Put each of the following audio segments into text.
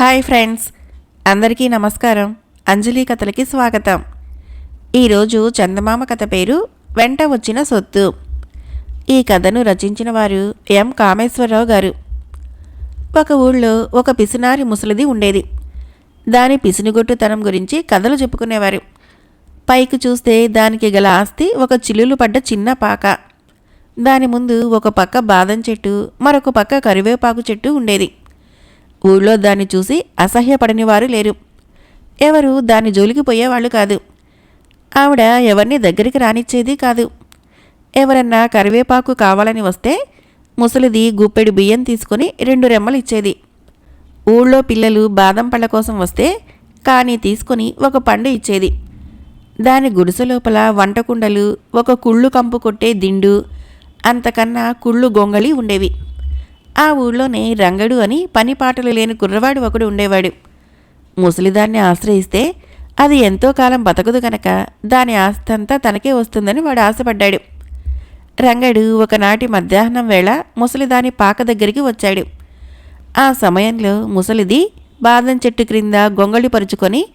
Hi friends అందరికీ నమస్కారం. అంజలి కథలకి స్వాగతం. ఈరోజు చందమామ కథ పేరు వెంట వచ్చిన సొత్తు. ఈ కథను రచించిన వారు ఎం. కామేశ్వరరావు గారు. ఒక ఊళ్ళో ఒక పిసినారి ముసలిది ఉండేది. దాని పిసినిగొట్టుతనం గురించి కథలు చెప్పుకునేవారు. పైకి చూస్తే దానికి గల ఆస్తి ఒక చిల్లులు పడ్డ చిన్న పాక. దాని ముందు ఒక పక్క బాదం చెట్టు మరొక పక్క కరివేపాకు చెట్టు ఉండేది. ఊళ్ళో దాన్ని చూసి అసహ్యపడని వారు లేరు. ఎవరు దాని జోలికి పోయేవాళ్ళు కాదు. ఆవిడ ఎవరిని దగ్గరికి రానిచ్చేది కాదు. ఎవరన్నా కరివేపాకు కావాలని వస్తే ముసలిది గుప్పెడు బియ్యం తీసుకొని రెండు రెమ్మలు ఇచ్చేది. ఊళ్ళో పిల్లలు బాదం పళ్ళ కోసం వస్తే కానీ తీసుకొని ఒక పండు ఇచ్చేది. దాని గుడిసె లోపల వంటకుండలు ఒక కుళ్ళు కంపు కొట్టే దిండు అంతకన్నా కుళ్ళు గొంగళి ఉండేవి. ఆ ఊళ్ళోనే రంగడు అని పని పాటలు లేని కుర్రవాడు ఒకడు ఉండేవాడు. ముసలిదాన్ని ఆశ్రయిస్తే అది ఎంతో కాలం బతకదు గనక దాని ఆస్తంతా తనకే వస్తుందని వాడు ఆశపడ్డాడు. రంగడు ఒకనాటి మధ్యాహ్నం వేళ ముసలిదాని పాక దగ్గరికి వచ్చాడు. ఆ సమయంలో ముసలిది బాదం చెట్టు క్రింద గొంగళి పరుచుకొని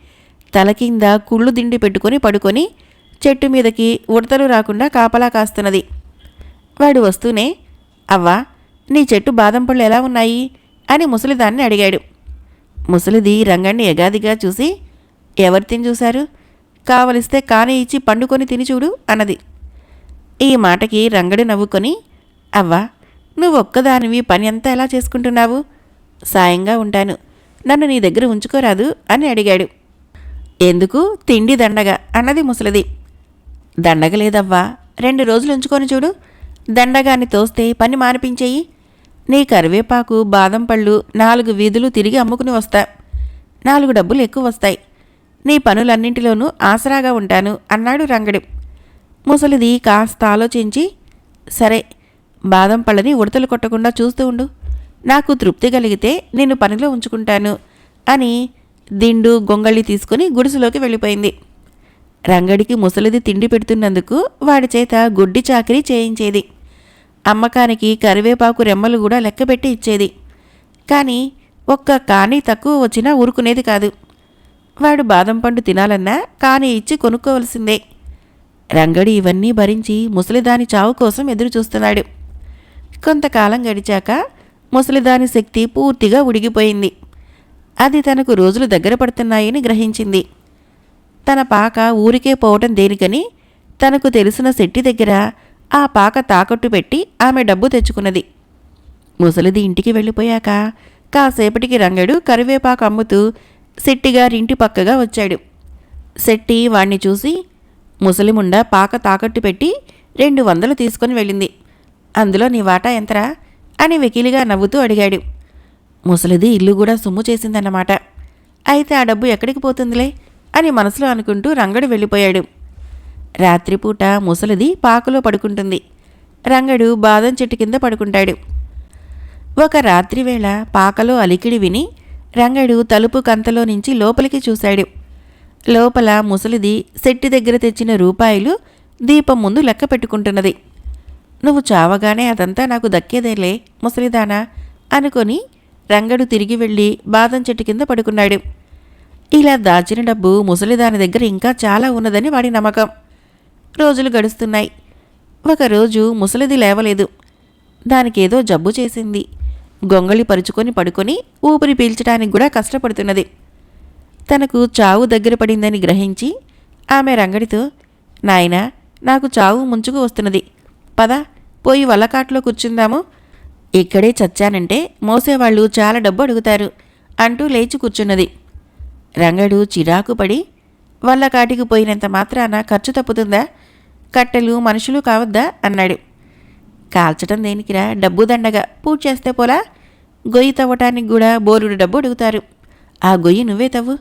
తల కింద కుళ్ళు దిండి పెట్టుకొని పడుకొని చెట్టు మీదకి ఉడతలు రాకుండా కాపలా కాస్తున్నది. వాడు వస్తూనే అవ్వా నీ చెట్టు బాదం పళ్ళు ఎలా ఉన్నాయి? అని ముసలిదాన్ని అడిగాడు. ముసలిది రంగణ్ణి ఎగాదిగా చూసి ఎవరు తిని చూశారు? కావలిస్తే కానే ఇచ్చి పండుకొని తిని చూడు అన్నది. ఈ మాటకి రంగడు నవ్వుకొని అవ్వా నువ్వు ఒక్కదానివి పని అంతా ఎలా చేసుకుంటున్నావు? సాయంగా ఉంటాను. నన్ను నీ దగ్గర ఉంచుకోరాదు అని అడిగాడు. ఎందుకు? తిండి దండగ అన్నది ముసలిది. దండగ లేదవ్వా రెండు రోజులు ఉంచుకొని చూడు. దండగాన్ని తోస్తే పని మానిపించేయి. నీ కరివేపాకు బాదం పళ్ళు నాలుగు వీధులు తిరిగి అమ్ముకుని వస్తా. నాలుగు డబ్బులు ఎక్కువ వస్తాయి. నీ పనులన్నింటిలోనూ ఆసరాగా ఉంటాను అన్నాడు రంగడు. ముసలిది కాస్త ఆలోచించి సరే బాదం పళ్ళని ఉడతలు కొట్టకుండా చూస్తూ ఉండు. నాకు తృప్తి కలిగితే నిన్ను పనిలో ఉంచుకుంటాను అని దిండు గొంగళి తీసుకుని గుడిసెలోకి వెళ్ళిపోయింది. రంగడికి ముసలిది తిండి పెడుతున్నందుకు వాడి చేత గుడ్డి చాకరీ చేయించేది. అమ్మకానికి కరివేపాకు రెమ్మలు కూడా లెక్కపెట్టి ఇచ్చేది. కానీ ఒక్క కానీ తక్కువ వచ్చినా ఊరుకునేది కాదు. వాడు బాదం పండు తినాలన్నా కానీ ఇచ్చి కొనుక్కోవలసిందే. రంగడి ఇవన్నీ భరించి ముసలిదాని చావు కోసం ఎదురు చూస్తున్నాడు కొంతకాలం గడిచాక ముసలిదాని శక్తి పూర్తిగా ఉడిగిపోయింది. అది తనకు రోజులు దగ్గర పడుతున్నాయని గ్రహించింది. తన పాక ఊరికే పోవటం దేనికని తనకు తెలిసిన శెట్టి దగ్గర ఆ పాక తాకట్టు పెట్టి ఆమె డబ్బు తెచ్చుకున్నది. ముసలిది ఇంటికి వెళ్ళిపోయాక కాసేపటికి రంగడు కరివేపాకు అమ్ముతూ శెట్టిగారింటి పక్కగా వచ్చాడు. శెట్టి వాణ్ణి చూసి ముసలిముండ పాక తాకట్టు పెట్టి రెండు వందలు తీసుకొని వెళ్ళింది. అందులో నీ వాటా ఎంతరా? అని వెకిలిగా నవ్వుతూ అడిగాడు. ముసలిది ఇల్లు కూడా సొమ్ము చేసిందన్నమాట. అయితే ఆ డబ్బు ఎక్కడికి పోతుందిలే? అని మనసులో అనుకుంటూ రంగడు వెళ్ళిపోయాడు. రాత్రిపూట ముసలిది పాకలో పడుకుంటుంది. రంగడు బాదం చెట్టు కింద పడుకుంటాడు. ఒక రాత్రివేళ పాకలో అలికిడి విని రంగడు తలుపు కంతలో నుంచి లోపలికి చూశాడు. లోపల ముసలిది శెట్టి దగ్గర తెచ్చిన రూపాయలు దీపం ముందు లెక్క పెట్టుకుంటున్నది. నువ్వు చావగానే అదంతా నాకు దక్కేదేలే ముసలిదానా అనుకొని రంగడు తిరిగి వెళ్ళి బాదం చెట్టు కింద పడుకున్నాడు. ఇలా దాచిన డబ్బు ముసలిదాని దగ్గర ఇంకా చాలా ఉన్నదని వాడి నమ్మకం. రోజులు గడుస్తున్నాయి. ఒకరోజు ముసలిది లేవలేదు. దానికేదో జబ్బు చేసింది. గొంగళి పరుచుకొని పడుకొని ఊపిరి పీల్చడానికి కూడా కష్టపడుతున్నది. తనకు చావు దగ్గర పడిందని గ్రహించి ఆమె రంగడితో నాయనా నాకు చావు ముంచుకు వస్తున్నది. పద పోయి వల్లకాట్లో కూర్చుందాము. ఇక్కడే చచ్చానంటే మోసేవాళ్ళు చాలా డబ్బు అడుగుతారు అంటూ లేచి కూర్చున్నది. రంగడు చిరాకు పడి వల్లకాటికి పోయినంత మాత్రాన ఖర్చు తప్పుతుందా? కట్టెలు మనుషులు కావద్దా? అన్నాడు. కాల్చటం దేనికిరా? డబ్బు దండగా. పూజ చేస్తే పోలా? గొయ్యి తవ్వటానికి కూడా బోరుడు డబ్బు అడుగుతారు. ఆ గొయ్యి నువ్వే తవ్వు.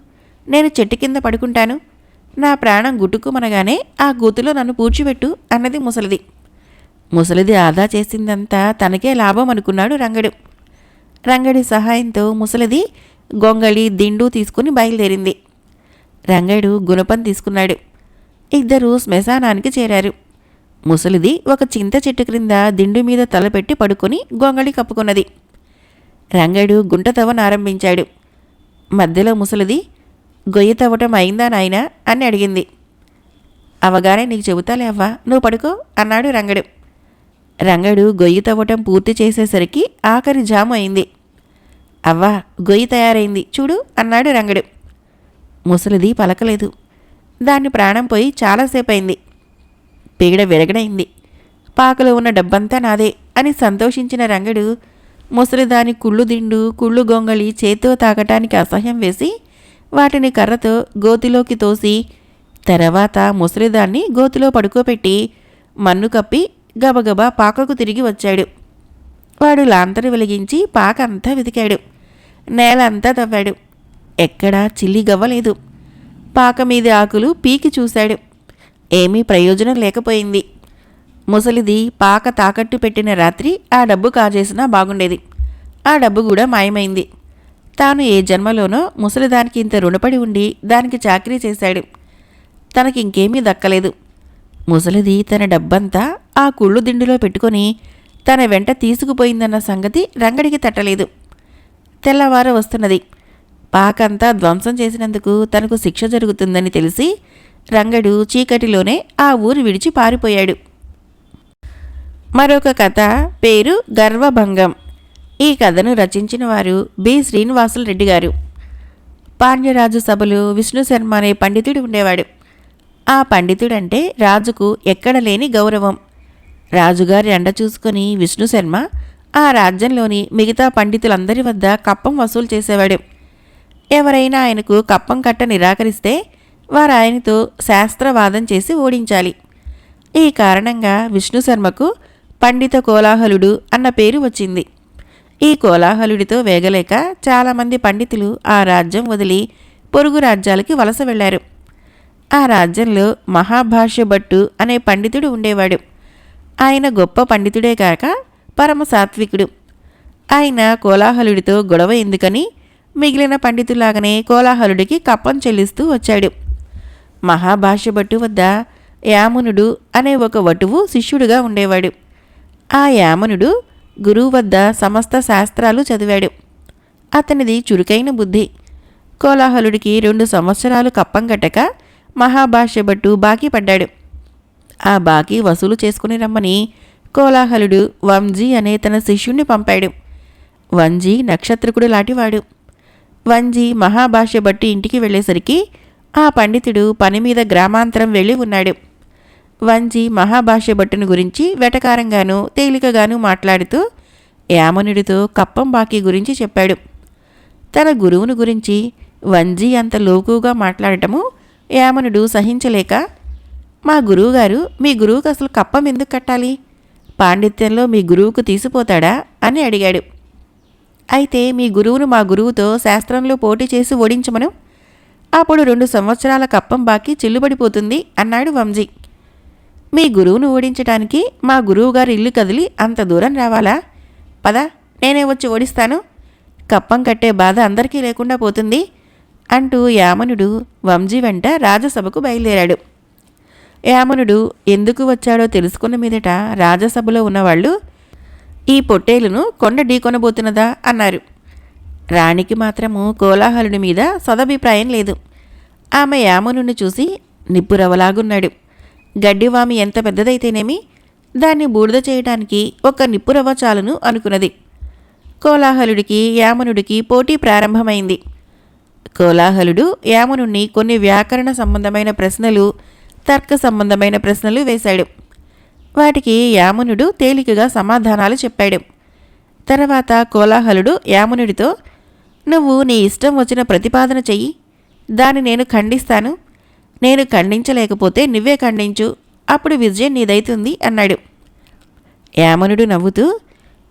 నేను చెట్టు కింద పడుకుంటాను. నా ప్రాణం గుట్టుకుమనగానే ఆ గూతులో నన్ను పూడ్చిపెట్టు అన్నది ముసలిది. ముసలిది ఆదా చేసిందంతా తనకే లాభం అనుకున్నాడు రంగడు. రంగడి సహాయంతో ముసలిది గొంగళి దిండు తీసుకుని బయలుదేరింది. రంగడు గుణపం తీసుకున్నాడు. ఇద్దరూ శ్మశానానికి చేరారు. ముసలిది ఒక చింత చెట్టు క్రింద దిండు మీద తలపెట్టి పడుకొని గొంగళి కప్పుకున్నది. రంగడు గుంట తవ్వనారంభించాడు మధ్యలో ముసలిది గొయ్యి తవ్వటం అయిందా నాయనా? అని అడిగింది. అవగానే నీకు చెబుతాలే అవ్వా నువ్వు పడుకో అన్నాడు రంగడు. రంగడు గొయ్యి తవ్వటం పూర్తి చేసేసరికి ఆఖరి జాము అయింది. అవ్వా గొయ్యి తయారైంది చూడు అన్నాడు రంగడు. ముసలిది పలకలేదు. దాని ప్రాణం పోయి చాలాసేపు అయింది పీడ విరగడైంది. పాకలో ఉన్న డబ్బంతా నాదే అని సంతోషించిన రంగడు ముసలిదాని కుళ్ళు దిండు కుళ్ళు గొంగళి చేత్తో తాకటానికి అసహ్యం వేసి వాటిని కర్రతో గోతిలోకి తోసి తర్వాత ముసలిదాన్ని గోతిలో పడుకోబెట్టి మన్ను కప్పి గబగబా పాకకు తిరిగి వచ్చాడు. వాడు లాంతరు వెలిగించి పాక అంతా వెతికాడు. నేల అంతా తవ్వాడు. ఎక్కడా చిల్లి గవ్వలేదు పాక మీది ఆకులు పీకి చూశాడు. ఏమీ ప్రయోజనం లేకపోయింది. ముసలిది పాక తాకట్టు పెట్టిన రాత్రి ఆ డబ్బు కాజేసినా బాగుండేది. ఆ డబ్బు కూడా మాయమైంది. తాను ఏ జన్మలోనో ముసలిదానికి ఇంత రుణపడి ఉండి దానికి చాకరీ చేశాడు. తనకి ఇంకేమీ దక్కలేదు. ముసలిది తన డబ్బంతా ఆ కుళ్ళు దిండులో పెట్టుకొని తన వెంట తీసుకుపోయిందన్న సంగతి రంగడికి తట్టలేదు. తెల్లవారు వస్తున్నది. పాకంతా ధ్వంసం చేసినందుకు తనకు శిక్ష జరుగుతుందని తెలిసి రంగడు చీకటిలోనే ఆ ఊరు విడిచి పారిపోయాడు. మరొక కథ పేరు గర్వభంగం. ఈ కథను రచించిన వారు బి. శ్రీనివాసులు రెడ్డి గారు. పాండ్యరాజు సభలో విష్ణు శర్మ అనే పండితుడు ఉండేవాడు. ఆ పండితుడంటే రాజుకు ఎక్కడ లేని గౌరవం. రాజుగారి ఎండ చూసుకొని విష్ణు శర్మ ఆ రాజ్యంలోని మిగతా పండితులందరి వద్ద కప్పం వసూలు చేసేవాడు. ఎవరైనా ఆయనకు కప్పం కట్ట నిరాకరిస్తే వారు ఆయనతో శాస్త్రవాదం చేసి ఓడించాలి. ఈ కారణంగా విష్ణు శర్మకు పండిత కోలాహలుడు అన్న పేరు వచ్చింది. ఈ కోలాహలుడితో వేగలేక చాలామంది పండితులు ఆ రాజ్యం వదిలి పొరుగు రాజ్యాలకి వలస వెళ్ళారు. ఆ రాజ్యంలో మహాభాష్య భట్టు అనే పండితుడు ఉండేవాడు. ఆయన గొప్ప పండితుడే కాక పరమ సాత్వికుడు. ఆయన కోలాహలుడితో గొడవ ఎందుకని మిగిలిన పండితులాగానే కోలాహలుడికి కప్పం చెల్లిస్తూ వచ్చాడు. మహాభాష్య భట్టు వద్ద యామునుడు అనే ఒక వటువు శిష్యుడుగా ఉండేవాడు. ఆ యామనుడు గురువు వద్ద సమస్త శాస్త్రాలు చదివాడు. అతనిది చురుకైన బుద్ధి. కోలాహలుడికి రెండు సంవత్సరాలు కప్పం కట్టక మహాభాష్య భట్టు బాకీ పడ్డాడు. ఆ బాకీ వసూలు చేసుకుని రమ్మని కోలాహలుడు వంజీ అనే తన శిష్యుణ్ణి పంపాడు. వంజీ నక్షత్రకుడు లాంటివాడు. వంజీ మహాభాష్య బట్టి ఇంటికి వెళ్ళేసరికి ఆ పండితుడు పని మీద గ్రామాంతరం వెళ్ళి ఉన్నాడు. వంజీ మహాభాష్య భట్టుని గురించి వెటకారంగాను తేలికగాను మాట్లాడుతూ యామనుడితో కప్పం బాకీ గురించి చెప్పాడు. తన గురువును గురించి వంజీ అంత లోకుగా మాట్లాడటము యామనుడు సహించలేక మా గురువుగారు మీ గురువుకు అసలు కప్పం ఎందుకు కట్టాలి? పాండిత్యంలో మీ గురువుకు తీసిపోతాడా? అని అడిగాడు. అయితే మీ గురువును మా గురువుతో శాస్త్రంలో పోటీ చేసి ఓడించమను. అప్పుడు రెండు సంవత్సరాల కప్పం బాకీ చిల్లుబడిపోతుంది అన్నాడు వంజీ మీ గురువును ఓడించటానికి మా గురువుగారు ఇల్లు కదిలి అంత దూరం రావాలా? పద నేనే వచ్చి ఓడిస్తాను. కప్పం కట్టే బాధ అందరికీ లేకుండా పోతుంది అంటూ యామనుడు వంజీ వెంట రాజసభకు బయలుదేరాడు. యామనుడు ఎందుకు వచ్చాడో తెలుసుకున్న మీదట రాజసభలో ఉన్నవాళ్ళు ఈ పొట్టేలును కొండ ఢీకొనబోతున్నదా? అన్నారు. రాణికి మాత్రము కోలాహలుడి మీద సదభిప్రాయం లేదు. ఆమె యామనుని చూసి నిప్పురవలాగున్నాడు గడ్డివామి ఎంత పెద్దదైతేనేమి? దాన్ని బూడిద చేయడానికి ఒక నిప్పురవ్వ చాలును అనుకున్నది. కోలాహలుడికి యామనుడికి పోటీ ప్రారంభమైంది. కోలాహలుడు యామనుణ్ణి కొన్ని వ్యాకరణ సంబంధమైన ప్రశ్నలు తర్క సంబంధమైన ప్రశ్నలు వేశాడు. వాటికి యామునుడు తేలికగా సమాధానాలు చెప్పాడు. తర్వాత కోలాహలుడు యామునుడితో నువ్వు నీ ఇష్టం వచ్చిన ప్రతిపాదన చెయ్యి. దాన్ని నేను ఖండిస్తాను. నేను ఖండించలేకపోతే నువ్వే ఖండించు. అప్పుడు విజయం నీదైతుంది అన్నాడు. యామనుడు నవ్వుతూ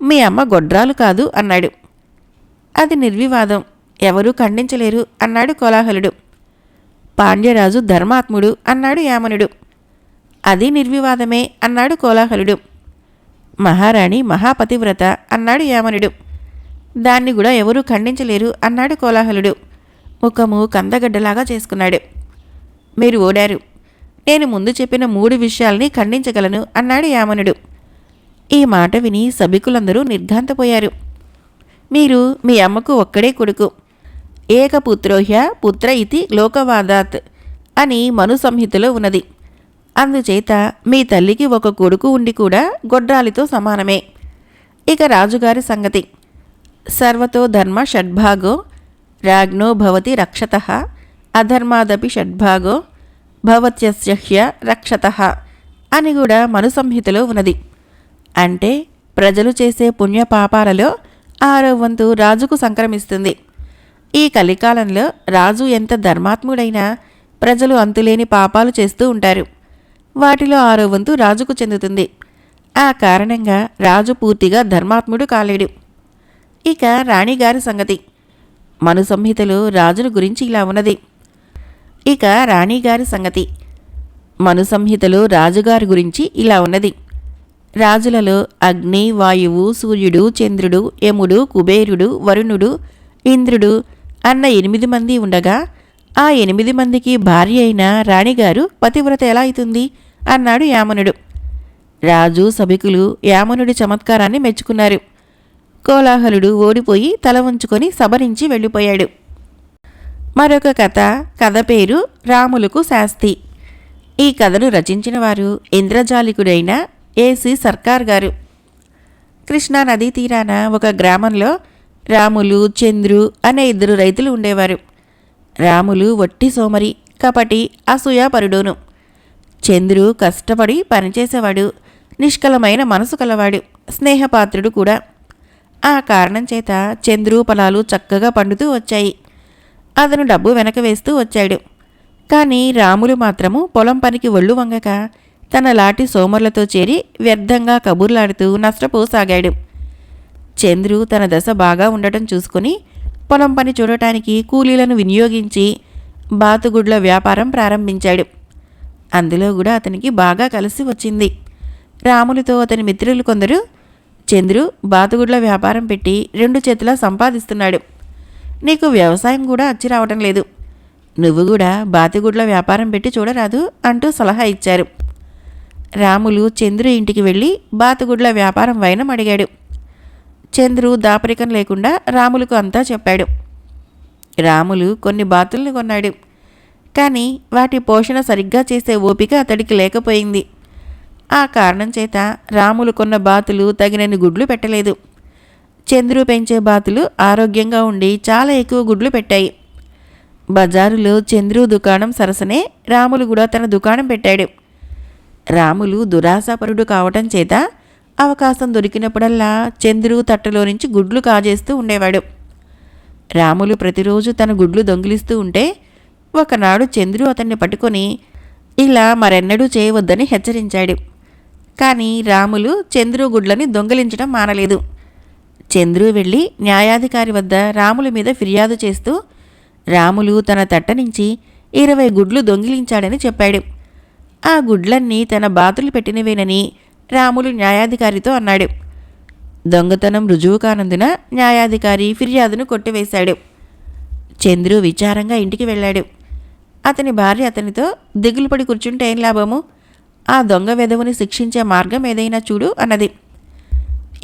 మీ అమ్మ గొడ్రాలు కాదు అన్నాడు. అది నిర్వివాదం. ఎవరూ ఖండించలేరు అన్నాడు కోలాహలుడు. పాండ్యరాజు ధర్మాత్ముడు అన్నాడు యామనుడు. అది నిర్వివాదమే అన్నాడు కోలాహలుడు. మహారాణి మహాపతివ్రత అన్నాడు యామనుడు. దాన్ని కూడా ఎవరూ ఖండించలేరు అన్నాడు కోలాహలుడు. ముఖము కందగడ్డలాగా చేసుకున్నాడు. మీరు ఓడారు. నేను ముందు చెప్పిన మూడు విషయాల్ని ఖండించగలను అన్నాడు యామనుడు. ఈ మాట విని సభికులందరూ నిర్ఘాంతపోయారు. మీరు మీ అమ్మకు ఒక్కడే కొడుకు. ఏకపుత్రోహ్య పుత్ర ఇతి లోకవాదాత్ అని మను సంహితలో ఉన్నది. అందుచేత మీ తల్లికి ఒక కొడుకు ఉండి కూడా గొడ్రాలితో సమానమే. ఇక రాజుగారి సంగతి. సర్వతో ధర్మ షడ్భాగో రాజ్ఞో భవతి రక్షత అధర్మాదపి షడ్భాగో భవత్యస్య రక్షత అని కూడా మను సంహితలో ఉన్నది. అంటే ప్రజలు చేసే పుణ్యపాపాలలో ఆరో వంతు రాజుకు సంక్రమిస్తుంది. ఈ కలికాలంలో రాజు ఎంత ధర్మాత్ముడైనా ప్రజలు అంతులేని పాపాలు చేస్తూ ఉంటారు. వాటిలో ఆరో వంతు రాజుకు చెందుతుంది. ఆ కారణంగా రాజు పూర్తిగా ధర్మాత్ముడు కాలేడు. ఇక రాణిగారి సంగతి. మను సంహితలో రాజును గురించి ఇలా ఉన్నది. ఇక రాణిగారి సంగతి. మను సంహితలో రాజుగారి గురించి ఇలా ఉన్నది. రాజులలో అగ్ని వాయువు సూర్యుడు చంద్రుడు యముడు కుబేరుడు వరుణుడు ఇంద్రుడు అన్న ఎనిమిది మంది ఉండగా ఆ ఎనిమిది మందికి భార్య అయిన రాణిగారు పతివ్రత ఎలా అవుతుంది? అన్నాడు యామనుడు. రాజు సభికులు యామనుడి చమత్కారాన్ని మెచ్చుకున్నారు. కోలాహలుడు ఓడిపోయి తల ఉంచుకొని సభరించి వెళ్ళిపోయాడు. మరొక కథ కథ పేరు రాములకు శాస్తి. ఈ కథను రచించిన వారు ఇంద్రజాలికుడైన ఏసి సర్కార్ గారు. కృష్ణా నదీ తీరాన ఒక గ్రామంలో రాములు చంద్రు అనే ఇద్దరు రైతులు ఉండేవారు. రాములు వట్టి సోమరి కపటి అసూయాపరుడును చంద్రు కష్టపడి పనిచేసేవాడు నిష్కలమైన మనసు కలవాడు స్నేహపాత్రుడు కూడా. ఆ కారణం చేత చంద్రు పొలాలు చక్కగా పండుతూ వచ్చాయి. అతను డబ్బు వెనక వేస్తూ వచ్చాడు. కానీ రాములు మాత్రము పొలం పనికి ఒళ్ళు వంగక తన లాటి సోమర్లతో చేరి వ్యర్థంగా కబుర్లాడుతూ నష్టపోసాగాడు. చంద్రు తన దశ బాగా ఉండటం చూసుకుని పొలం పని చూడటానికి కూలీలను వినియోగించి బాతుగుడ్ల వ్యాపారం ప్రారంభించాడు. అందులో కూడా అతనికి బాగా కలిసి వచ్చింది. రాములతో అతని మిత్రులు కొందరు చంద్రు బాతుగుడ్ల వ్యాపారం పెట్టి రెండు చేతులా సంపాదిస్తున్నాడు. నీకు వ్యవసాయం కూడా అచ్చి రావటం లేదు. నువ్వు కూడా బాతిగుడ్ల వ్యాపారం పెట్టి చూడరాదు అంటూ సలహా ఇచ్చారు. రాములు చంద్రు ఇంటికి వెళ్ళి బాతుగుడ్ల వ్యాపారం వైనం అడిగాడు. చంద్రు దాపరికం లేకుండా రాములకు అంతా చెప్పాడు. రాములు కొన్ని బాతుల్ని కొన్నాడు. కానీ వాటి పోషణ సరిగ్గా చేసే ఓపిక అతడికి లేకపోయింది. ఆ కారణం చేత రాములు కొన్న బాతులు తగినన్ని గుడ్లు పెట్టలేదు. చంద్రు పెంచే బాతులు ఆరోగ్యంగా ఉండి చాలా ఎక్కువ గుడ్లు పెట్టాయి. బజారులో చంద్రు దుకాణం సరసనే రాములు కూడా తన దుకాణం పెట్టాడు. రాములు దురాశాపరుడు కావటం చేత అవకాశం దొరికినప్పుడల్లా చంద్రు తట్టలో నుంచి గుడ్లు కాజేస్తూ ఉండేవాడు. రాములు ప్రతిరోజు తన గుడ్లు దొంగిలిస్తూ ఉంటే ఒకనాడు చంద్రు అతన్ని పట్టుకొని ఇలా మరెన్నడూ చేయవద్దని హెచ్చరించాడు. కానీ రాములు చంద్రు గుడ్లని దొంగిలించడం మానలేదు. చంద్రు వెళ్ళి న్యాయాధికారి వద్ద రాముల మీద ఫిర్యాదు చేస్తూ రాములు తన తట్ట నుంచి ఇరవై గుడ్లు దొంగిలించాడని చెప్పాడు. ఆ గుడ్లన్నీ తన బాతులు పెట్టినవేనని రాములు న్యాయాధికారితో అన్నాడు. దొంగతనం రుజువు కానందున న్యాయాధికారి ఫిర్యాదును కొట్టివేశాడు. చంద్రు విచారంగా ఇంటికి వెళ్ళాడు. అతని భార్య అతనితో దిగులుపడి కూర్చుంటే ఏం లాభము? ఆ దొంగ వెధవుని శిక్షించే మార్గం ఏదైనా చూడు అన్నది.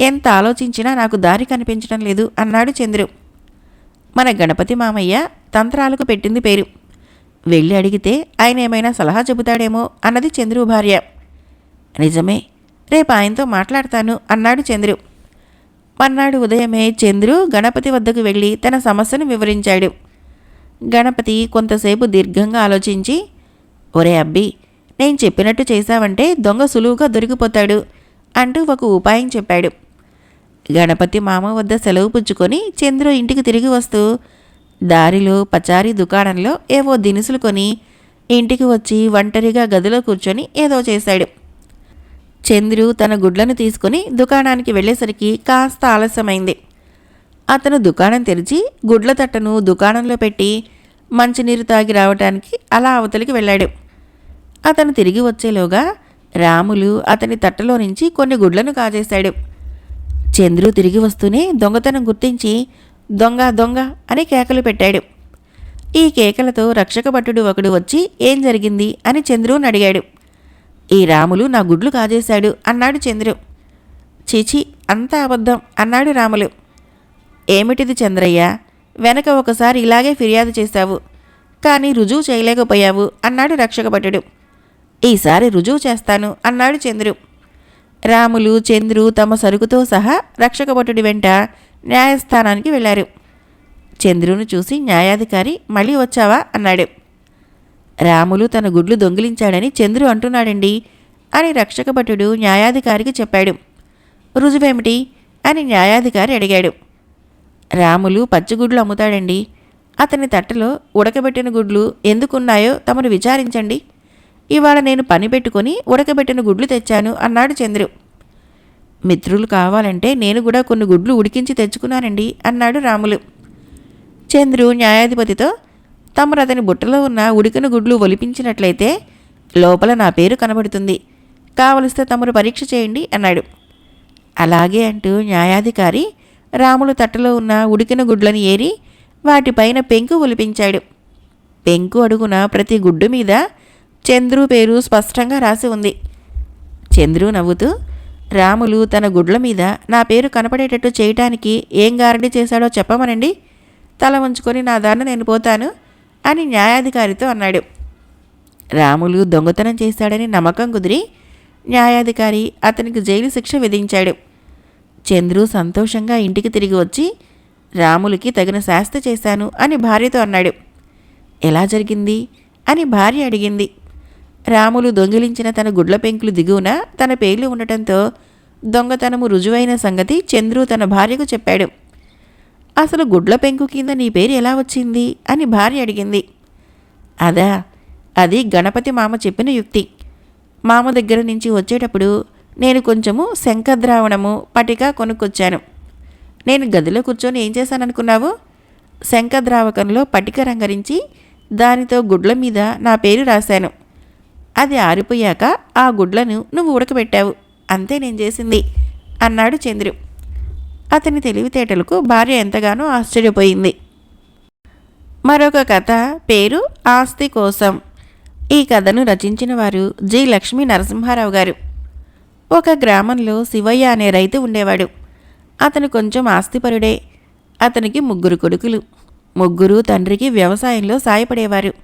ఎంత ఆలోచించినా నాకు దారి కనిపించడం లేదు అన్నాడు చంద్రు. మన గణపతి మామయ్య తంత్రాలకు పెట్టింది పేరు. వెళ్ళి అడిగితే ఆయన ఏమైనా సలహా చెబుతాడేమో అన్నది చంద్రు భార్య. నిజమే రేపు ఆయనతో మాట్లాడతాను అన్నాడు చంద్రు. మర్నాడు ఉదయమే చంద్రు గణపతి వద్దకు వెళ్ళి తన సమస్యను వివరించాడు. గణపతి కొంతసేపు దీర్ఘంగా ఆలోచించి ఒరే అబ్బి నేను చెప్పినట్టు చేశావంటే దొంగ సులువుగా దొరికిపోతాడు అంటూ ఒక ఉపాయం చెప్పాడు. గణపతి మామ వద్ద సెలవు పుచ్చుకొని చంద్రు ఇంటికి తిరిగి వస్తూ దారిలో పచారీ దుకాణంలో ఏవో దినుసులు కొని ఇంటికి వచ్చి ఒంటరిగా గదిలో కూర్చొని ఏదో చేశాడు. చంద్రు తన గుడ్లను తీసుకుని దుకాణానికి వెళ్ళేసరికి కాస్త ఆలస్యమైంది. అతను దుకాణం తెరిచి గుడ్ల తట్టను దుకాణంలో పెట్టి మంచినీరు తాగి రావటానికి అలా అవతలికి వెళ్ళాడు. అతను తిరిగి వచ్చేలోగా రాములు అతని తట్టలో నుంచి కొన్ని గుడ్లను కాజేశాడు. చంద్రు తిరిగి వస్తూనే దొంగతనం గుర్తించి దొంగ దొంగ అని కేకలు పెట్టాడు. ఈ కేకలతో రక్షక భటుడు ఒకడు వచ్చి ఏం జరిగింది? అని చంద్రుని అడిగాడు. ఈ రాములు నా గుడ్లు కాజేశాడు అన్నాడు చంద్రు. చీచి అంతా అబద్ధం అన్నాడు రాములు. ఏమిటిది చంద్రయ్య? వెనక ఒకసారి ఇలాగే ఫిర్యాదు చేశావు. కానీ రుజువు చేయలేకపోయావు అన్నాడు రక్షకభటుడు ఈసారి రుజువు చేస్తాను అన్నాడు చంద్రు. రాములు చంద్రు తమ సరుకుతో సహా రక్షకభటుడి వెంట న్యాయస్థానానికి వెళ్ళారు చంద్రును చూసి న్యాయాధికారి మళ్ళీ వచ్చావా? అన్నాడు. రాములు తన గుడ్లు దొంగిలించాడని చంద్రు అంటున్నాడండి అని రక్షకభటుడు న్యాయాధికారికి చెప్పాడు. రుజువేమిటి? అని న్యాయాధికారి అడిగాడు. రాములు పచ్చిగుడ్లు అమ్ముతాడండి. అతని తట్టలో ఉడకబెట్టిన గుడ్లు ఎందుకున్నాయో తమను విచారించండి. ఇవాళ నేను పని పెట్టుకొని ఉడకబెట్టిన గుడ్లు తెచ్చాను అన్నాడు చంద్రు మిత్రులు కావాలంటే నేను కూడా కొన్ని గుడ్లు ఉడికించి తెచ్చుకున్నానండి అన్నాడు రాములు. చంద్రు న్యాయాధిపతితో తమరు అతని బుట్టలో ఉన్న ఉడికిన గుడ్లు ఒలిపించినట్లయితే లోపల నా పేరు కనబడుతుంది. కావలిస్తే తమరు పరీక్ష చేయండి అన్నాడు. అలాగే అంటూ న్యాయాధికారి రాములు తట్టలో ఉన్న ఉడికిన గుడ్లను ఏరి వాటిపైన పెంకు ఒలిపించాడు. పెంకు అడుగున ప్రతి గుడ్డు మీద చంద్రు పేరు స్పష్టంగా రాసి ఉంది. చంద్రు నవ్వుతూ రాములు తన గుడ్ల మీద నా పేరు కనపడేటట్టు చేయటానికి ఏం గారడీ చేశాడో చెప్పమనండి. తల ఉంచుకొని నా దారిన నేను పోతాను. అని న్యాయాధికారితో అన్నాడు. రాములు దొంగతనం చేశాడని నమ్మకం కుదిరి న్యాయాధికారి అతనికి జైలు శిక్ష విధించాడు. చంద్రు సంతోషంగా ఇంటికి తిరిగి వచ్చి రాములకి తగిన శాస్తి చేశాను అని భార్యతో అన్నాడు. ఎలా జరిగింది? అని భార్య అడిగింది. రాములు దొంగిలించిన తన గుడ్ల పెంకులు దిగువన తన పేర్లు ఉండటంతో దొంగతనము రుజువైన సంగతి చంద్రు తన భార్యకు చెప్పాడు. అసలు గుడ్ల పెంకు కింద నీ పేరు ఎలా వచ్చింది? అని భార్య అడిగింది. అదా అది గణపతి మామ చెప్పిన యుక్తి. మామ దగ్గర నుంచి వచ్చేటప్పుడు నేను కొంచెము శంఖద్రావణము పటిక కొనుక్కొచ్చాను. నేను గదిలో కూర్చొని ఏం చేశాననుకున్నావు? శంఖద్రావకంలో పటిక రంగరించి దానితో గుడ్ల మీద నా పేరు రాశాను. అది ఆరిపోయాక ఆ గుడ్లను నువ్వు ఉడకబెట్టావు. అంతే నేను చేసింది అన్నాడు చంద్రు. అతని తెలివితేటలకు భార్య ఎంతగానో ఆశ్చర్యపోయింది. మరొక కథ పేరు ఆస్తి కోసం. ఈ కథను రచించిన వారు జి. లక్ష్మీ నరసింహారావు గారు. ఒక గ్రామంలో శివయ్య అనే రైతు ఉండేవాడు. అతను కొంచెం ఆస్తిపరుడే. అతనికి ముగ్గురు కొడుకులు. ముగ్గురు తండ్రికి వ్యవసాయంలో సాయపడేవారు.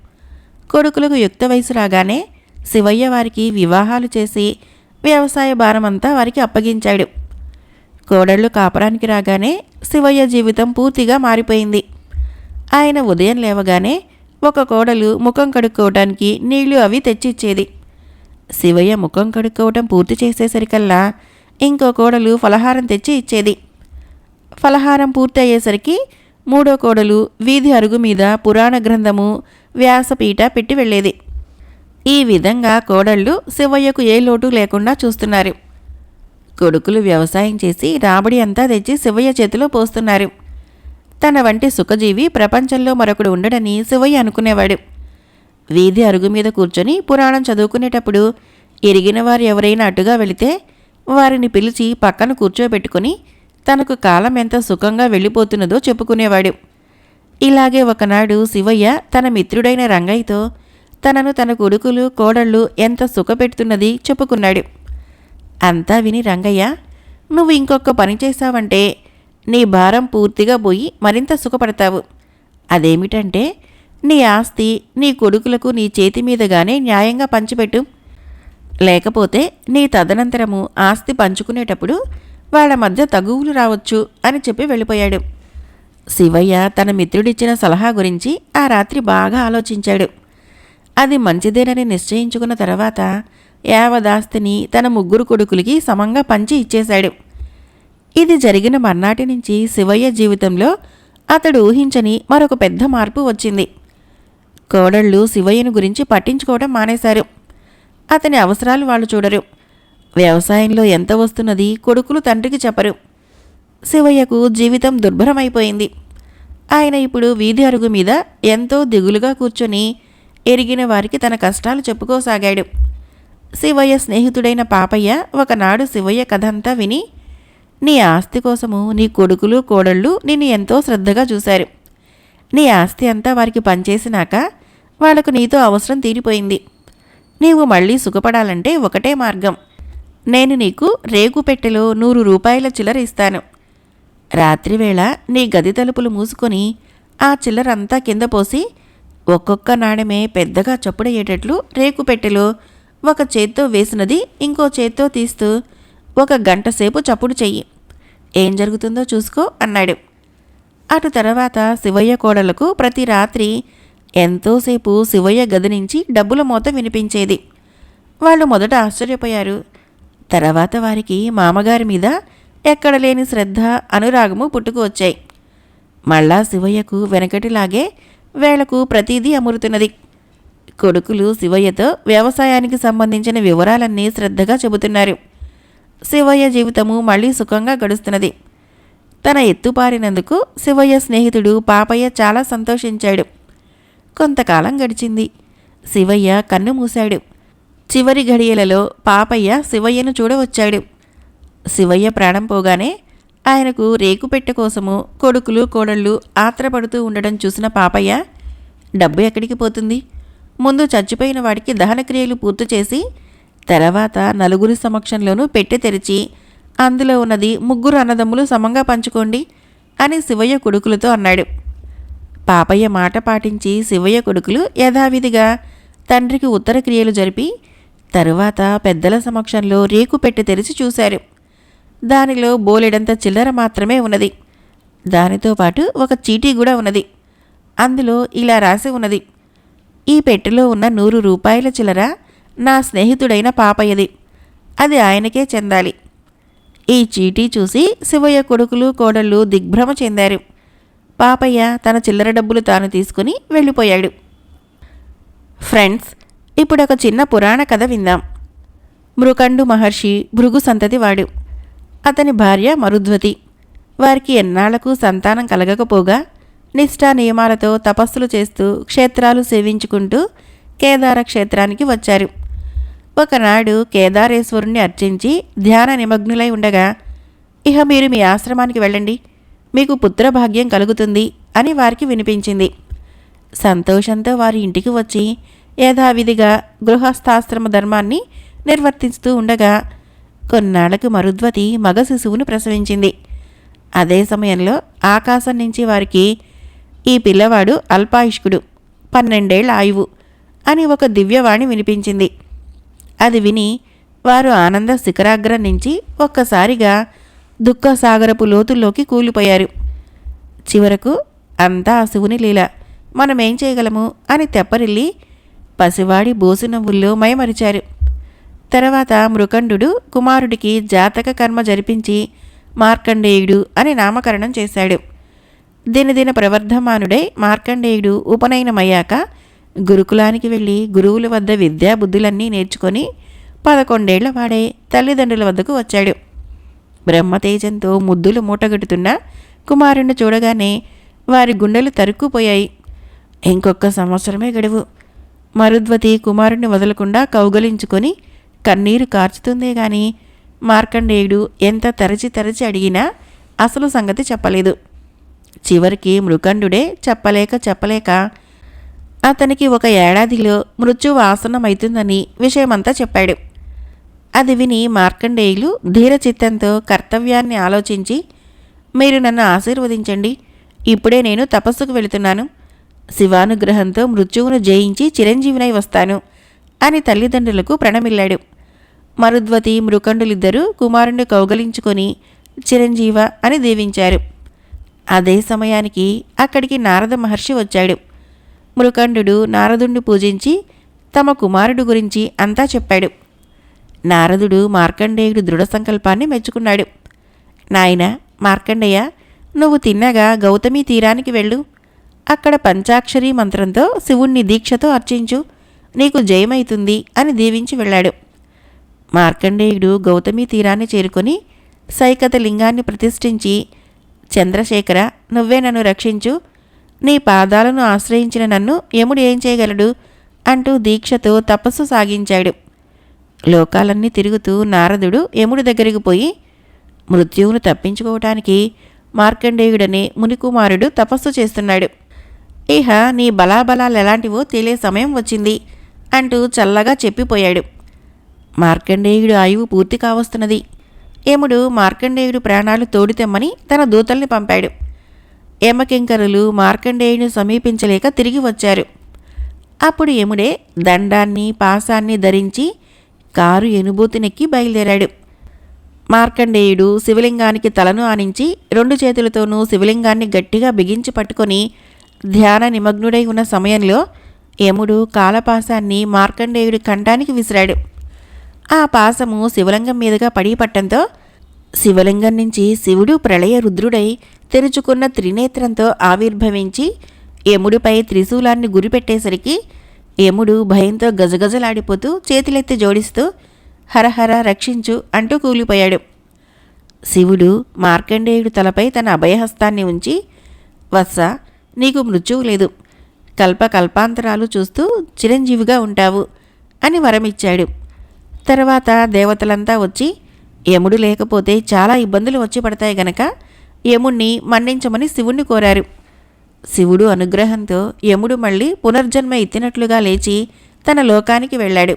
కొడుకులకు యుక్త వయసు రాగానే శివయ్య వారికి వివాహాలు చేసి వ్యవసాయ భారమంతా వారికి అప్పగించాడు. కోడళ్ళు కాపరానికి రాగానే శివయ్య జీవితం పూర్తిగా మారిపోయింది. ఆయన ఉదయం లేవగానే ఒక కోడలు ముఖం కడుక్కోవటానికి నీళ్ళు అవి తెచ్చిచ్చేది. శివయ్య ముఖం కడుక్కోవటం పూర్తి చేసేసరికల్లా ఇంకో కోడలు ఫలహారం తెచ్చి ఇచ్చేది. ఫలహారం పూర్తి అయ్యేసరికి మూడో కోడలు వీధి అరుగు మీద పురాణ గ్రంథము వ్యాసపీఠ పెట్టి వెళ్ళేది. ఈ విధంగా కోడళ్ళు శివయ్యకు ఏ లోటు లేకుండా చూస్తున్నారు. కొడుకులు వ్యవసాయం చేసి రాబడి అంతా తెచ్చి శివయ్య చేతిలో పోస్తున్నారు. తన వంటి సుఖజీవి ప్రపంచంలో మరొకడు ఉండడని శివయ్య అనుకునేవాడు. వీధి అరుగు మీద కూర్చొని పురాణం చదువుకునేటప్పుడు ఎరిగిన వారు ఎవరైనా అటుగా వెళితే వారిని పిలిచి పక్కన కూర్చోబెట్టుకుని తనకు కాలం ఎంత సుఖంగా వెళ్ళిపోతున్నదో చెప్పుకునేవాడు. ఇలాగే ఒకనాడు శివయ్య తన మిత్రుడైన రంగయ్యతో తనను తన కొడుకులు కోడళ్ళు ఎంత సుఖపెడుతున్నది చెప్పుకున్నాడు. అంతా విని రంగయ్య నువ్వు ఇంకొక పని చేశావంటే నీ భారం పూర్తిగా పోయి మరింత సుఖపడతావు. అదేమిటంటే నీ ఆస్తి నీ కొడుకులకు నీ చేతి మీదగానే న్యాయంగా పంచిపెట్టు. లేకపోతే నీ తదనంతరము ఆస్తి పంచుకునేటప్పుడు వాళ్ళ మధ్య తగువులు రావచ్చు అని చెప్పి వెళ్ళిపోయాడు. శివయ్య తన మిత్రుడిచ్చిన సలహా గురించి ఆ రాత్రి బాగా ఆలోచించాడు. అది మంచిదేనని నిశ్చయించుకున్న తర్వాత యావదాస్తిని తన ముగ్గురు కొడుకులకి సమంగా పంచి ఇచ్చేశాడు. ఇది జరిగిన మర్నాటి నుంచి శివయ్య జీవితంలో అతడు ఊహించని మరొక పెద్ద మార్పు వచ్చింది. కోడళ్ళు శివయ్యను గురించి పట్టించుకోవడం మానేశారు. అతని అవసరాలు వాళ్ళు చూడరు. వ్యవసాయంలో ఎంత వస్తున్నది కొడుకులు తండ్రికి చెప్పరు. శివయ్యకు జీవితం దుర్భరమైపోయింది. ఆయన ఇప్పుడు వీధి అరుగు మీద ఎంతో దిగులుగా కూర్చొని ఎరిగిన వారికి తన కష్టాలు చెప్పుకోసాగాడు. శివయ్య స్నేహితుడైన పాపయ్య ఒకనాడు శివయ్య కథంతా విని నీ ఆస్తి కోసము నీ కొడుకులు కోడళ్ళు నిన్ను ఎంతో శ్రద్ధగా చూశారు. నీ ఆస్తి అంతా వారికి పనిచేసినాక వాళ్ళకు నీతో అవసరం తీరిపోయింది. నీవు మళ్ళీ సుఖపడాలంటే ఒకటే మార్గం. నేను నీకు రేగు పెట్టెలో నూరు రూపాయల చిల్లర ఇస్తాను. రాత్రివేళ నీ గది తలుపులు మూసుకొని ఆ చిల్లరంతా కింద పోసి ఒక్కొక్క నాణెమే పెద్దగా చప్పుడయ్యేటట్లు రేకు పెట్టెలో ఒక చేత్తో వేసినది ఇంకో చేత్తో తీస్తూ ఒక గంట సేపు చప్పుడు చెయ్యి. ఏం జరుగుతుందో చూసుకో అన్నాడు. అటు తర్వాత శివయ్య కోడలకు ప్రతి రాత్రి ఎంతోసేపు శివయ్య గది నుంచి డబ్బుల మూత వినిపించేది. వాళ్ళు మొదట ఆశ్చర్యపోయారు. తర్వాత వారికి మామగారి మీద ఎక్కడ లేని శ్రద్ధ అనురాగము పుట్టుకు వచ్చాయి. మళ్ళా శివయ్యకు వెనకటిలాగే వేళకు ప్రతిదీ అమురుతున్నది. కొడుకులు శివయ్యతో వ్యవసాయానికి సంబంధించిన వివరాలన్నీ శ్రద్ధగా చెబుతున్నారు. శివయ్య జీవితము మళ్ళీ సుఖంగా గడుస్తున్నది. తన ఎత్తుపారినందుకు శివయ్య స్నేహితుడు పాపయ్య చాలా సంతోషించాడు. కొంతకాలం గడిచింది. శివయ్య కన్ను మూశాడు. చివరి ఘడియలలో పాపయ్య శివయ్యను చూడవచ్చాడు. శివయ్య ప్రాణం పోగానే ఆయనకు రేకుపెట్టె కోసము కొడుకులు కోడళ్ళు ఆత్రపడుతూ ఉండడం చూసిన పాపయ్య డబ్బు ఎక్కడికి పోతుంది? ముందు చచ్చిపోయిన వాడికి దహనక్రియలు పూర్తి చేసి తర్వాత నలుగురి సమక్షంలోనూ పెట్టె తెరిచి అందులో ఉన్నది ముగ్గురు అన్నదమ్ములు సమంగా పంచుకోండి అని శివయ్య కొడుకులతో అన్నాడు. పాపయ్య మాట పాటించి శివయ్య కొడుకులు యథావిధిగా తండ్రికి ఉత్తర క్రియలు జరిపి తరువాత పెద్దల సమక్షంలో రేకు పెట్టి తెరిచి చూశారు. దానిలో బోలెడంత చిల్లర మాత్రమే ఉన్నది. దానితో పాటు ఒక చీటీ కూడా ఉన్నది. అందులో ఇలా రాసి ఉన్నది. ఈ పెట్టెలో ఉన్న నూరు రూపాయల చిల్లర నా స్నేహితుడైన పాపయ్యది. అది ఆయనకే చెందాలి. ఈ చీటీ చూసి శివయ్య కొడుకులు కోడళ్ళు దిగ్భ్రమ చెందారు. పాపయ్య తన చిల్లర డబ్బులు తాను తీసుకుని వెళ్ళిపోయాడు. ఫ్రెండ్స్ ఇప్పుడు ఒక చిన్న పురాణ కథ విందాం. మృకండు మహర్షి భృగు సంతతి వాడు. అతని భార్య మరుద్వతి వారికి ఎన్నాళ్ళకు సంతానం కలగకపోగా నిష్ఠా నియమాలతో తపస్సులు చేస్తూ క్షేత్రాలు సేవించుకుంటూ కేదార క్షేత్రానికి వచ్చారు. ఒకనాడు కేదారేశ్వరుణ్ణి అర్చించి ధ్యాన నిమగ్నులై ఉండగా ఇహ మీరు మీ ఆశ్రమానికి వెళ్ళండి. మీకు పుత్రభాగ్యం కలుగుతుంది అని వారికి వినిపించింది. సంతోషంతో వారి ఇంటికి వచ్చి యథావిధిగా గృహస్థాశ్రమ ధర్మాన్ని నిర్వర్తిస్తూ ఉండగా కొన్నాళ్ళకు మరుద్వతి మగ శిశువును ప్రసవించింది. అదే సమయంలో ఆకాశం నుంచి వారికి ఈ పిల్లవాడు అల్పాయుష్కుడు పన్నెండేళ్ళ ఆయువు అని ఒక దివ్యవాణి వినిపించింది. అది విని వారు ఆనంద శిఖరాగ్రం నుంచి ఒక్కసారిగా దుఃఖసాగరపు లోతుల్లోకి కూలిపోయారు. చివరకు అంతా ఆ శివుని లీల. మనమేం చేయగలము? అని తెప్పరిల్లి పసివాడి బోసునవ్వుల్లో మయమరిచారు తర్వాత మృకండు కుమారుడికి జాతక కర్మ జరిపించి మార్కండేయుడు అని నామకరణం చేశాడు. దినదిన ప్రవర్ధమానుడై మార్కండేయుడు ఉపనయనమయ్యాక గురుకులానికి వెళ్ళి గురువుల వద్ద విద్యా బుద్ధులన్నీ నేర్చుకొని పదకొండేళ్ళ వాడే తల్లిదండ్రుల వద్దకు వచ్చాడు. బ్రహ్మతేజంతో ముద్దులు మూటగట్టుతున్న కుమారుణ్ణి చూడగానే వారి గుండెలు తరుక్కుపోయాయి. ఇంకొక సంవత్సరమే గడువు. మరుద్వతి కుమారుణ్ణి వదలకుండా కౌగలించుకొని కన్నీరు కార్చుతుందే గాని మార్కండేయుడు ఎంత తరచి తరచి అడిగినా అసలు సంగతి చెప్పలేదు. చివరికి మృకండుడే చెప్పలేక చెప్పలేక అతనికి ఒక ఏడాదిలో మృత్యువు ఆసన్నమవుతుందని విషయమంతా చెప్పాడు. అది విని మార్కండేయులు ధీరచిత్తంతో కర్తవ్యాన్ని ఆలోచించి మీరు నన్ను ఆశీర్వదించండి ఇప్పుడే నేను తపస్సుకు వెళుతున్నాను. శివానుగ్రహంతో మృత్యువును జయించి చిరంజీవినై వస్తాను అని తల్లిదండ్రులకు ప్రణమిల్లాడు. మరుద్వతి మృకండులిద్దరూ కుమారుణ్ణి కౌగలించుకొని చిరంజీవ అని దీవించారు. అదే సమయానికి అక్కడికి నారద మహర్షి వచ్చాడు. మృకండు నారదుణ్ణి పూజించి తమ కుమారుడు గురించి అంతా చెప్పాడు. నారదుడు మార్కండేయుడు దృఢ సంకల్పాన్ని మెచ్చుకున్నాడు. నాయన మార్కండేయ నువ్వు తిన్నగా గౌతమి తీరానికి వెళ్ళు. అక్కడ పంచాక్షరీ మంత్రంతో శివుణ్ణి దీక్షతో అర్చించు. నీకు జయమైతుంది అని దీవించి వెళ్ళాడు. మార్కండేయుడు గౌతమి తీరాన్ని చేరుకొని సైకత లింగాన్ని ప్రతిష్ఠించి చంద్రశేఖర నువ్వే నన్ను రక్షించు. నీ పాదాలను ఆశ్రయించిన నన్ను యముడు ఏం చేయగలడు? అంటూ దీక్షతో తపస్సు సాగించాడు. లోకాలన్నీ తిరుగుతూ నారదుడు యముడి దగ్గరికి పోయి మృత్యువును తప్పించుకోవటానికి మార్కండేయుడనే మునికుమారుడు తపస్సు చేస్తున్నాడు. ఇహ నీ బలాబలాలు ఎలాంటివో తెలియ సమయం వచ్చింది అంటూ చల్లగా చెప్పిపోయాడు. మార్కండేయుడు ఆయువు పూర్తి కావస్తున్నది. యముడు మార్కండేయుడు ప్రాణాలు తోడితెమ్మని తన దూతల్ని పంపాడు. యమకింకరులు మార్కండేయుని సమీపించలేక తిరిగి వచ్చారు. అప్పుడు యముడే దండాన్ని పాసాన్ని ధరించి కారు ఎనుబూతినెక్కి బయలుదేరాడు. మార్కండేయుడు శివలింగానికి తలను ఆనించి రెండు చేతులతోనూ శివలింగాన్ని గట్టిగా బిగించి పట్టుకొని ధ్యాన నిమగ్నుడై ఉన్న సమయంలో యముడు కాలపాసాన్ని మార్కండేయుడి కంఠానికి విసిరాడు. ఆ పాసము శివలింగం మీదుగా పడి పట్టంతో శివలింగం నుంచి శివుడు ప్రళయ రుద్రుడై తెరుచుకున్న త్రినేత్రంతో ఆవిర్భవించి యముడిపై త్రిశూలాన్ని గురిపెట్టేసరికి యముడు భయంతో గజగజలాడిపోతూ చేతులెత్తి జోడిస్తూ హరహర రక్షించు అంటూ కూలిపోయాడు. శివుడు మార్కండేయుడు తలపై తన అభయహస్తాన్ని ఉంచి వత్స నీకు మృత్యువు లేదు. కల్ప కల్పాంతరాలు చూస్తూ చిరంజీవిగా ఉంటావు అని వరమిచ్చాడు. తర్వాత దేవతలంతా వచ్చి యముడు లేకపోతే చాలా ఇబ్బందులు వచ్చి పడతాయి గనక యముణ్ణి మన్నించమని శివుణ్ణి కోరారు. శివుడు అనుగ్రహంతో యముడు మళ్ళీ పునర్జన్మ ఎత్తినట్లుగా లేచి తన లోకానికి వెళ్ళాడు.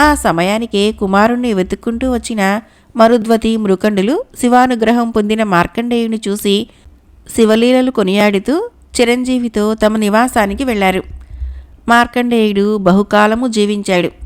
ఆ సమయానికే కుమారుణ్ణి వెతుక్కుంటూ వచ్చిన మరుద్వతి మృకండులు శివానుగ్రహం పొందిన మార్కండేయుని చూసి శివలీలలు కొనియాడుతూ చిరంజీవితో తమ నివాసానికి వెళ్ళారు. మార్కండేయుడు బహుకాలము జీవించాడు.